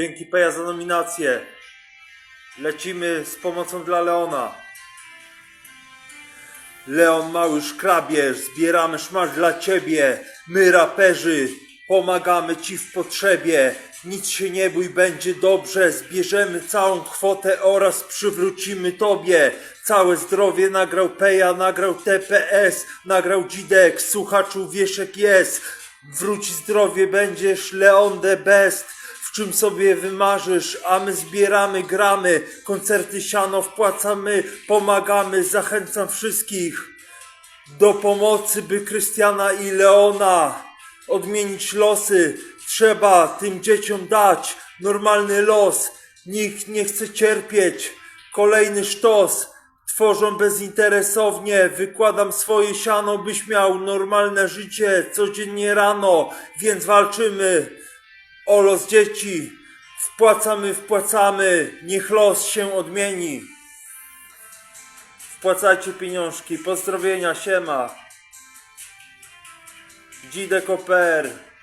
Dzięki Peja za nominację. Lecimy z pomocą dla Leona. Leon Mały Szkrabierz, zbieramy szmasz dla ciebie. My raperzy, pomagamy ci w potrzebie. Nic się nie bój, będzie dobrze. Zbierzemy całą kwotę oraz przywrócimy tobie. Całe zdrowie nagrał Peja, nagrał TPS, nagrał Dzidek, słuchaczu wieszek jest. Wróci zdrowie, będziesz Leon the best czym sobie wymarzysz, a my zbieramy, gramy, koncerty siano wpłacamy, pomagamy, zachęcam wszystkich do pomocy, by Krystiana i Leona odmienić losy. Trzeba tym dzieciom dać normalny los. Nikt nie chce cierpieć. Kolejny sztos. Tworzą bezinteresownie, wykładam swoje siano, byś miał normalne życie codziennie rano, więc walczymy o los dzieci. Wpłacamy, wpłacamy, niech los się odmieni. Wpłacajcie pieniążki, pozdrowienia, siema. Dzidek OPR.